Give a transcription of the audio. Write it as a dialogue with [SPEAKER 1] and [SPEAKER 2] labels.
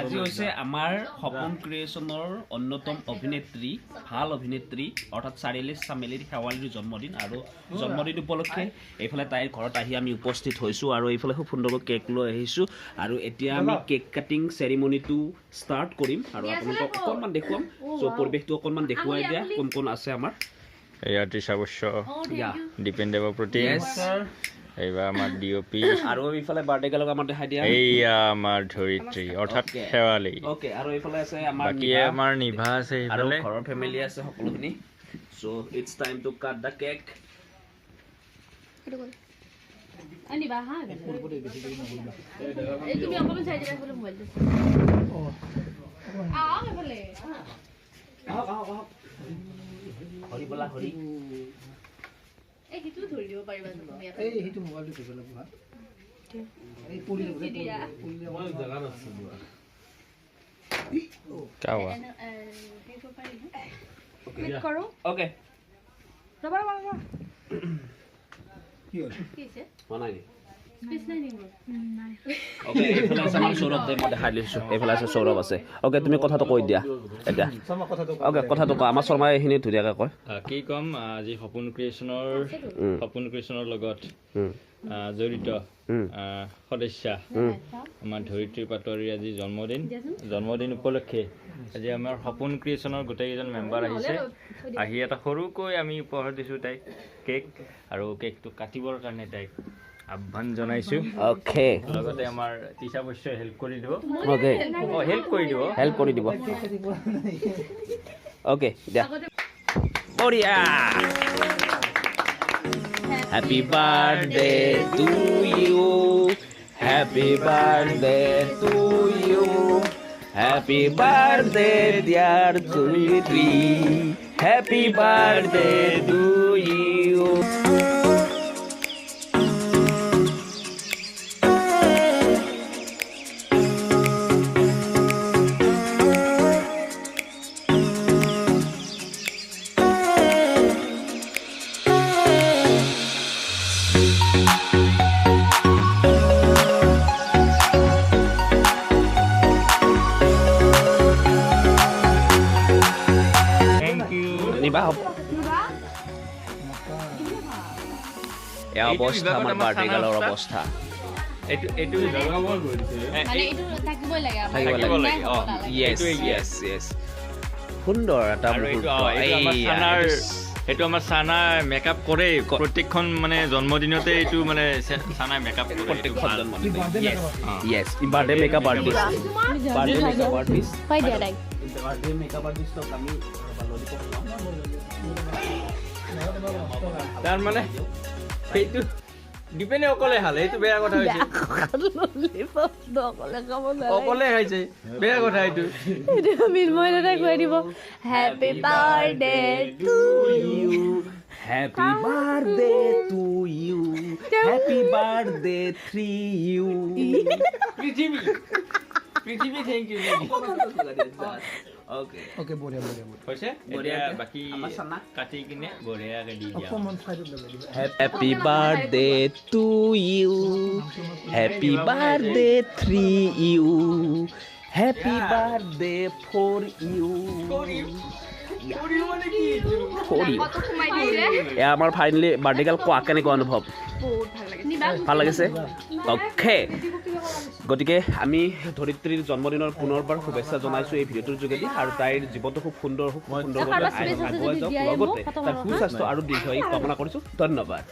[SPEAKER 1] আজি হৈছে আমাৰ সপোন ক্ৰিয়েশ্যনৰ অন্যতম অভিনেত্ৰী ভাল অভিনেত্ৰী অৰ্থাৎ চাৰিআলি চামেলিৰ শেৱালীৰ জন্মদিন আৰু জন্মদিন উপলক্ষে এইফালে তাইৰ ঘৰত আহি আমি উপস্থিত হৈছোঁ আৰু এইফালে খুব সুন্দৰকৈ কেক লৈ আহিছোঁ আৰু এতিয়া আমি কেক কাটিং চেৰিমনিটো ষ্টাৰ্ট কৰিম আৰু আপোনালোকক অকণমান দেখুৱাম। চ' পৰিৱেশটো অকণমান দেখুৱাই দিয়া কোন কোন আছে আমাৰ।
[SPEAKER 2] বৈশ্য
[SPEAKER 1] ইয়া
[SPEAKER 2] দীপেন দেৱ প্ৰতি। এইবাৰ আমাৰ ডি অ' পি
[SPEAKER 1] আৰু এইফালে বাৰ্থডে গালক আমাৰ দেখাই দিয়া।
[SPEAKER 2] এইয়া আমাৰ ধৰিত্ৰী অৰ্থাৎ শেৱালি।
[SPEAKER 1] অ'কে আৰু এইফালে আছে আমাৰ
[SPEAKER 2] বাকী আমাৰ নিভা আছে
[SPEAKER 1] আৰু ঘৰৰ ফেমিলি আছে সকলোখিনি। So' it's time to cut the cake
[SPEAKER 3] আনিবা হা? এই তুমি অকমান চাই দিবা বোলে মোবাইলটো আহ এইফালে।
[SPEAKER 1] আহক আহক আহক। হৰি বোলা হৰি।
[SPEAKER 3] এই
[SPEAKER 4] সেইটো মোবাইলটো ধৰিব লাগিব
[SPEAKER 3] কি হৈছে?
[SPEAKER 1] নাই
[SPEAKER 3] স্পেচ নাই নেকি মোৰ
[SPEAKER 1] অ'কে এইফালে আছে আমাৰ সৌৰভ দে মই দেখাই দিছোঁ এইফালে আছে সৌৰভ আছে অ'কে তুমি কথাটো কৈ দিয়া এতিয়া
[SPEAKER 4] শৰ্মা কথাটো
[SPEAKER 1] অ'কে কথাটো কোৱা আমাৰ শৰ্মাই এইখিনি ধুনীয়াকৈ কয়
[SPEAKER 2] আহ, কি ক'ম আহ, আজি সপোন ক্ৰিয়েশ্যনৰ
[SPEAKER 1] উম,
[SPEAKER 2] সপোন ক্ৰিয়েশ্যনৰ লগত
[SPEAKER 1] উম,
[SPEAKER 2] আহ, জড়িত সদস্যা। আমাৰ ধৰিত্ৰী পাটোৱাৰীৰ আজি জন্মদিন। জন্মদিন উপলক্ষে আজি আমাৰ সপোন ক্ৰিয়েশ্যনৰ গোটেইকেইজন মেম্বাৰ আহিছে আহি এটা সৰুকৈ আমি উপহাৰ দিছোঁ তাইক কেক আৰু কেকটো কাটিবৰ কাৰণে তাইক আহ্বান জনাইছোঁ
[SPEAKER 1] অ'কে
[SPEAKER 2] লগতে আমাৰ তিচা বশ্যই হেল্প কৰি দিব
[SPEAKER 1] অ'কে
[SPEAKER 2] অঁ হেল্প কৰি দিব
[SPEAKER 1] হেল্প কৰি দিব অ'কে দিয়া বঢ়িয়া Happy birthday to you. Happy birthday to you. Happy birthday, dear Tulitri. Happy birthday to you. নিবা হ'ব
[SPEAKER 2] চানা এইটো এইটো এ,
[SPEAKER 3] মানে
[SPEAKER 2] এই-
[SPEAKER 3] এইটো থাকিবই লাগে আমাৰ।
[SPEAKER 1] থাকিব
[SPEAKER 2] থাকিব
[SPEAKER 3] নাই
[SPEAKER 2] লাগে,
[SPEAKER 3] হ'ব
[SPEAKER 2] অঁ।
[SPEAKER 3] নালাগে।
[SPEAKER 1] য়েছ
[SPEAKER 2] এইটোৱে
[SPEAKER 1] য়েছ য়েছ সুন্দৰ এটা
[SPEAKER 2] এইটো
[SPEAKER 1] মুহূৰ্ত
[SPEAKER 2] আমাৰ
[SPEAKER 1] এইটো-
[SPEAKER 2] এইটো আমাৰ চানা মেকআপ কৰে. প্ৰত্যেকখন মানে জন্মদিনতে এইটো মানে চে- চানাই মেকআপ কৰে.
[SPEAKER 1] প্ৰত্যেকখন জন্মদিন। Yes birthday makeup artist birthday makeup artist. Birthday makeup আৰ্টিষ্টক আমি
[SPEAKER 2] তাৰ মানে সেইটো দিপেনে অকলে খালে এইটো বেয়া কথা হৈছে। অকলে খাইছে বেয়া কথা এইটো।
[SPEAKER 3] এইটো মিনময় দাদাই কৈ দিব happy birthday to you
[SPEAKER 1] happy birthday to you happy birthday three you
[SPEAKER 2] Prithivi Prithivi thank you
[SPEAKER 1] okay
[SPEAKER 4] okay বঢ়িয়া বঢ়িয়া বঢ়িয়া।
[SPEAKER 2] হৈছে? এতিয়া
[SPEAKER 1] বঢ়িয়াকে।
[SPEAKER 2] বাকী
[SPEAKER 1] আমাৰ চানা।
[SPEAKER 2] কাটি কিনে বঢ়িয়াকে দি দিয়া।
[SPEAKER 4] অকণমান চাইডত লগাই
[SPEAKER 1] happy birthday to you happy birthday three you happy birthday four you আমাৰ ফাইনেলি বাৰ্থডে গাল কোৱা কেনেকুৱা অনুভৱ? ভালো লাগিছে। অ'কে গতিকে আমি ধৰিত্ৰীৰ জন্মদিনৰ পুনৰবাৰ শুভেচ্ছা জনাইছোঁ এই ভিডিঅ'টোৰ যোগেদি আৰু তাইৰ জীৱনটো খুব সুন্দৰ খুব সুন্দৰভাৱে আগুৱাই যাওক। লগতে তাৰ সুস্বাস্থ্য আৰু দীৰ্ঘায়ু কামনা কৰিছোঁ। ধন্যবাদ।